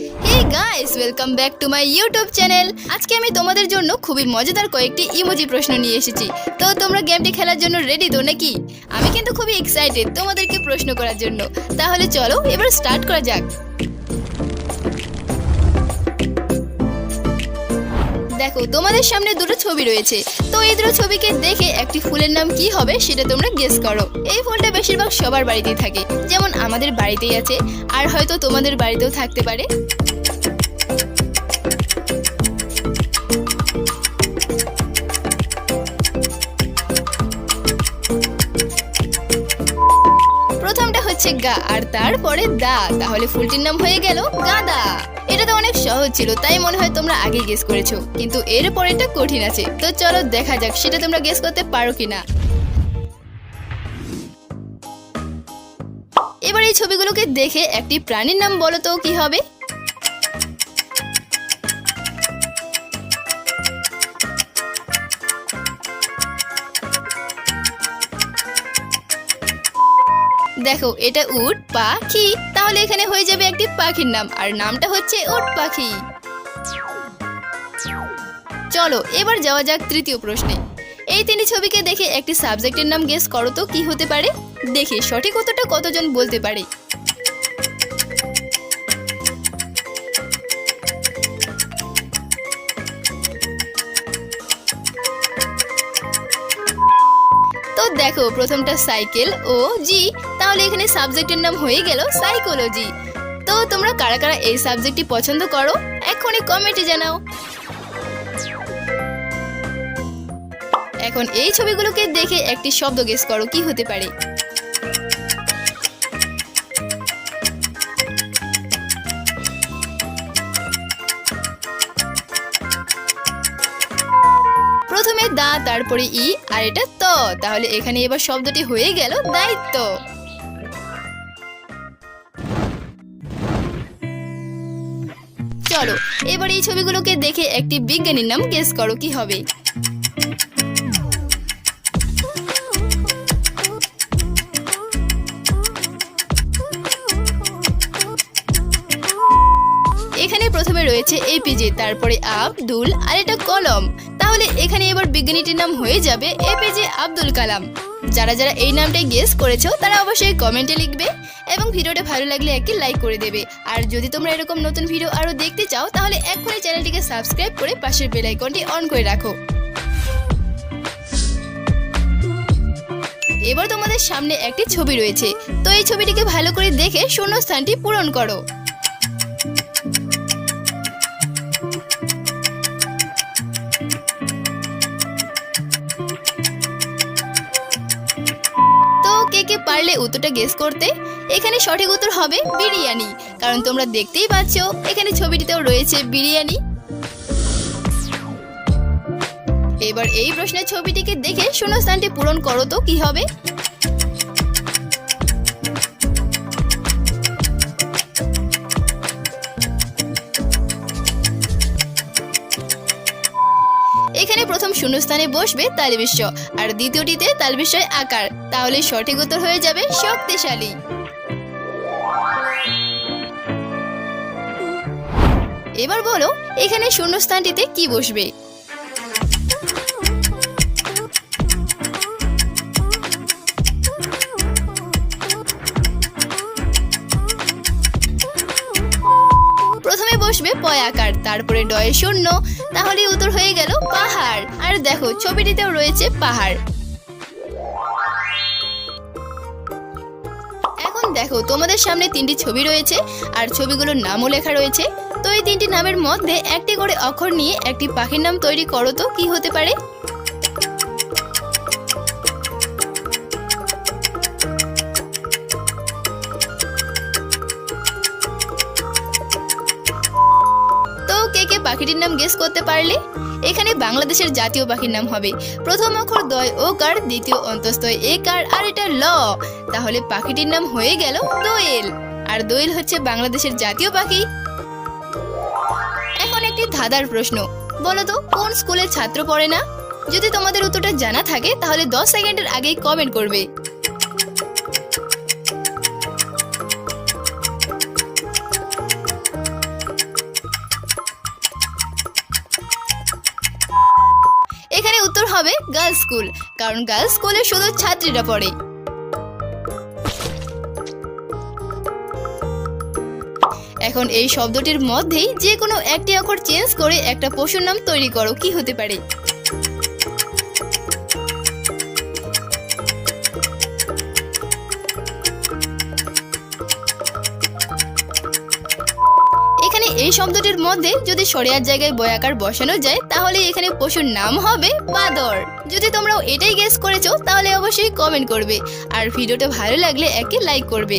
Hey guys welcome back to my YouTube channel আজকে আমি তোমাদের জন্য খুবই মজাদার কয়েকটি ইমোজি প্রশ্ন নিয়ে এসেছি। তো তোমরা গেমটি খেলার জন্য রেডি তো নাকি? আমি কিন্তু খুবই এক্সাইটেড তোমাদেরকে প্রশ্ন করার জন্য। তাহলে চলো, এবার স্টার্ট করা যাক। দেখো, তোমাদের সামনে দুটো ছবি রয়েছে। তো এই দুটো ছবিকে দেখে একটি ফুলের নাম কি হবে সেটা তোমরা গেস করো। এই ফুলটা বেশিরভাগ সবার বাড়িতেই থাকে। যেমন আমাদের বাড়িতেই আছে, আর হয়তো তোমাদের বাড়িতেও থাকতে পারে। হচ্ছে গা আর তারপরে দা। তাহলে ফুলটির নাম হয়ে গেল গাদা। এটা তো অনেক সহজ ছিল, তাই মনে হয় তোমরা আগে গেস করেছ। কিন্তু এর পরেটা কঠিন আছে। তো চলো দেখা যাক, সেটা তোমরা গেস করতে পারো কিনা। এবার এই ছবিগুলোকে দেখে একটি প্রাণীর নাম বলো তো, কি হবে? দেখো, এটা উট, পাখি। তাহলে এখানে হয়ে যাবে একটি পাখির নাম, আর নামটা হচ্ছে উট পাখি। চলো, এবার যাওয়া যাক তৃতীয় প্রশ্নে। এই তিনটি ছবিকে দেখে একটি সাবজেক্টের নাম গেস করো তো, কি হতে পারে? দেখি, সঠিক উত্তরটা কতজন বলতে পারে? দেখো, প্রথমটা সাইকেল, ও, জি। তাহলে এখানে সাবজেক্টের নাম হয়ে গেল সাইকোলজি। তো তোমরা কারা কারা এই সাবজেক্টটি পছন্দ করো, এখনই কমেন্টে জানাও। এখন এই ছবিগুলোকে দেখে একটি শব্দ গেস করো, কি হতে পারে? দা, তারপরে ই, আর এটা ত। তাহলে এখানে এবার শব্দটি হয়ে গেল দায়িত্ব। চলো, এবার এই ছবিগুলোকে দেখে একটি বিজ্ঞানীর নাম গেস করো, কি হবে? এখানে প্রথমে রয়েছে এপিজে তারপরে আব্দুল আর এটা কলম। তাহলে এখানে এবার বিজ্ঞানীটির নাম হয়ে যাবে এপিজে আব্দুল কালাম। যারা যারা এই নামটাই গেস করেছ, তারা অবশ্যই কমেন্টে লিখবে এবং ভিডিওটা ভালো লাগলে একটি লাইক করে দেবে। আর যদি তোমরা এরকম নতুন ভিডিও আরও দেখতে চাও, তাহলে এক্ষুনি চ্যানেলটিকে সাবস্ক্রাইব করে পাশের বেল আইকনটি অন করে রাখো। এবার তোমাদের সামনে একটি ছবি রয়েছে। তো এই ছবিটিকে ভালো করে দেখে শূন্যস্থানটি পূরণ করো। পারলে উত্তরটা গেস করতে এখানে সঠিক উত্তর হবে বিরিয়ানি। কারণ তোমরা দেখতেই পাচ্ছ, এখানে ছবিটিতেও রয়েছে বিরিয়ানি। এবার এই প্রশ্নের ছবিটিকে দেখে শূন্যস্থানটি পূরণ করো তো, কি হবে? এখানে প্রথম শূন্যস্থানে বসবে তালবিশ্ব আর দ্বিতীয়টিতে তালবিশ্বয় আকার। তাহলে সঠিক উত্তর হয়ে যাবে শক্তিশালী। এবার বলো, এখানে শূন্যস্থানটিতে কি বসবে? প্রথমে বসবে পয় আকার, তারপরে ডয়ে শূন্য তাহলে উত্তর হয়ে গেল পাহাড়। আর দেখো, ছবিটিতেও রয়েছে পাহাড়। এখন দেখো, তোমাদের সামনে তিনটি ছবি রয়েছে, আর ছবিগুলোর নামও লেখা রয়েছে। তো এই তিনটি নামের মধ্যে একটি করে অক্ষর নিয়ে একটি পাখির নাম তৈরি করো তো, কি হতে পারে? পাখিটির নাম গেস করতে পারলে? এখানে বাংলাদেশের জাতীয় পাখির নাম হবে প্রথম অক্ষর দয় ও কার, দ্বিতীয় অন্তস্তয় এ কার, আর এটা ল। তাহলে পাখিটির নাম হয়ে গেল দোয়েল। আর দোয়েল হচ্ছে বাংলাদেশের জাতীয় পাখি। এখন একটি ধাঁধার প্রশ্ন। বলো তো, কোন স্কুলের ছাত্র পড়ে না? যদি তোমাদের উত্তরটা জানা থাকে, তাহলে দশ সেকেন্ডের আগেই কমেন্ট করবে। হবে গার্লস স্কুল কারণ গার্লস স্কুলে শুধু ছাত্রীরা পড়ে। এখন এই শব্দটির মধ্যেই যে কোনো একটি অক্ষর চেঞ্জ করে একটা পশুর নাম তৈরি করো, কি হতে পারে? শব্দটির মধ্যে যদি সরিয়ার জায়গায় বয়াকার বসানো যায়, তাহলে এখানে পশুর নাম হবে বাদর। যদি তোমরাও এটাই গেস করেছ, তাহলে অবশ্যই কমেন্ট করবে। আর ভিডিওটা ভালো লাগলে একে লাইক করবে।